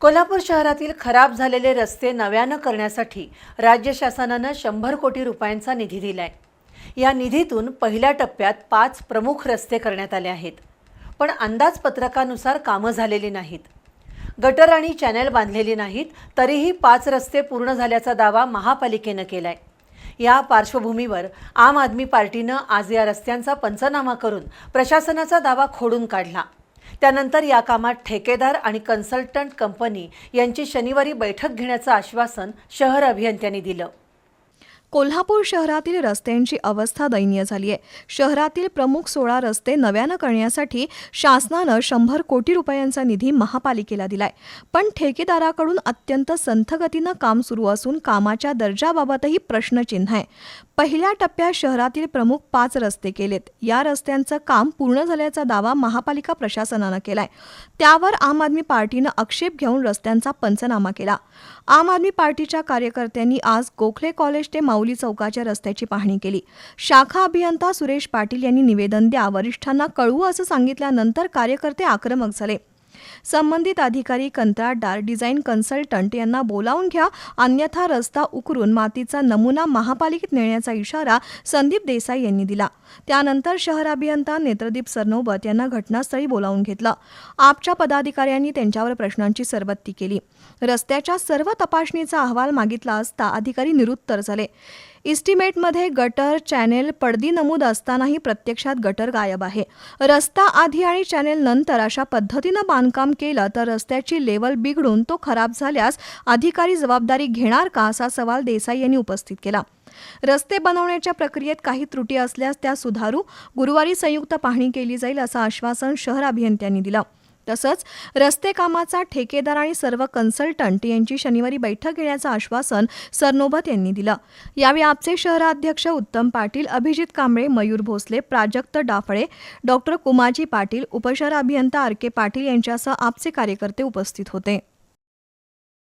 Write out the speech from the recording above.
कोल्हापूर शहरातील खराब झालेले रस्ते नव्यानं करण्यासाठी राज्य शासनानं शंभर कोटी रुपयांचा निधी दिलाय. या निधीतून पहिल्या टप्प्यात पाच प्रमुख रस्ते करण्यात आले आहेत. पण अंदाजपत्रकानुसार कामं झालेली नाहीत. गटर आणि चॅनेल बांधलेली नाहीत तरीही पाच रस्ते पूर्ण झाल्याचा दावा महापालिकेनं केलाय. या पार्श्वभूमीवर आम आदमी पार्टीनं आज या रस्त्यांचा पंचनामा करून प्रशासनाचा दावा खोडून काढला. त्यानंतर या कामात ठेकेदार आणि कन्सल्टंट कंपनी यांची शनिवारी बैठक घेण्याचं आश्वासन शहर अभियंत्यांनी दिलं. कोल्हापूर शहरातील रस्त्यांची अवस्था दयनीय झाली आहे शहरातील प्रमुख सोळा रस्ते नव्यानं करण्यासाठी शासनानं शंभर कोटी रुपयांचा निधी महापालिकेला दिलाय. पण ठेकेदाराकडून अत्यंत संथगतीनं काम सुरू असून कामाच्या दर्जाबाबतही प्रश्नचिन्ह आहे. पहिल्या टप्प्यात शहरातील प्रमुख पाच रस्ते केलेत. या रस्त्यांचं काम पूर्ण झाल्याचा दावा महापालिका प्रशासनानं केलाय. त्यावर आम आदमी पार्टीनं आक्षेप घेऊन रस्त्यांचा पंचनामा केला. आम आदमी पार्टीच्या कार्यकर्त्यांनी आज गोखले कॉलेज ते माऊली चौकाच्या रस्त्याची पाहणी केली. शाखा अभियंता सुरेश पाटील यांनी निवेदन द्या. वरिष्ठांना कळवू असं सांगितल्यानंतर कार्यकर्ते आक्रमक झाले. संबंधित अधिकारी कंत्राटदार डिझाईन कन्सल्टंट यांना बोलावून घ्या. अन्यथा रस्ता उकरून मातीचा नमुना महापालिकेत नेण्याचा इशारा संदीप देसाई यांनी दिला. त्यानंतर शहर अभियंता नेत्रदीप सरनोबत यांना घटनास्थळी बोलावून घेतलं. आपच्या पदाधिकाऱ्यांनी त्यांच्यावर प्रश्नांची सरबत्ती केली. रस्त्याच्या सर्व तपासणीचा अहवाल मागितला असता अधिकारी निरुत्तर झाले. इस्टिमेटमध्ये गटर चॅनेल पडदी नमूद असतानाही प्रत्यक्षात गटर गायब आहे. रस्ता आधी आणि चॅनेल नंतर अशा पद्धतीनं बांधकाम केलं तर रस्त्याची लेवल बिघडून तो खराब झाल्यास अधिकारी जबाबदारी घेणार का असा सवाल देसाई यांनी उपस्थित केला. रस्ते बनवण्याच्या प्रक्रियेत काही त्रुटी असल्यास त्या सुधारू गुरुवारी संयुक्त पाहणी केली जाईल असं आश्वासन शहर अभियंत्यांनी दिलं. तसंच रस्ते कामाचा ठेकेदार आणि सर्व कन्सल्टंट यांची शनिवारी बैठक घेण्याचं आश्वासन सरनोबत यांनी दिलं. यावेळी आपचे शहराध्यक्ष उत्तम पाटील अभिजित कांबळे मयूर भोसले प्राजक्त डाफळे डॉक्टर कुमाजी पाटील उपशहर अभियंता आर के पाटील यांच्यासह आपचे कार्यकर्ते उपस्थित होते.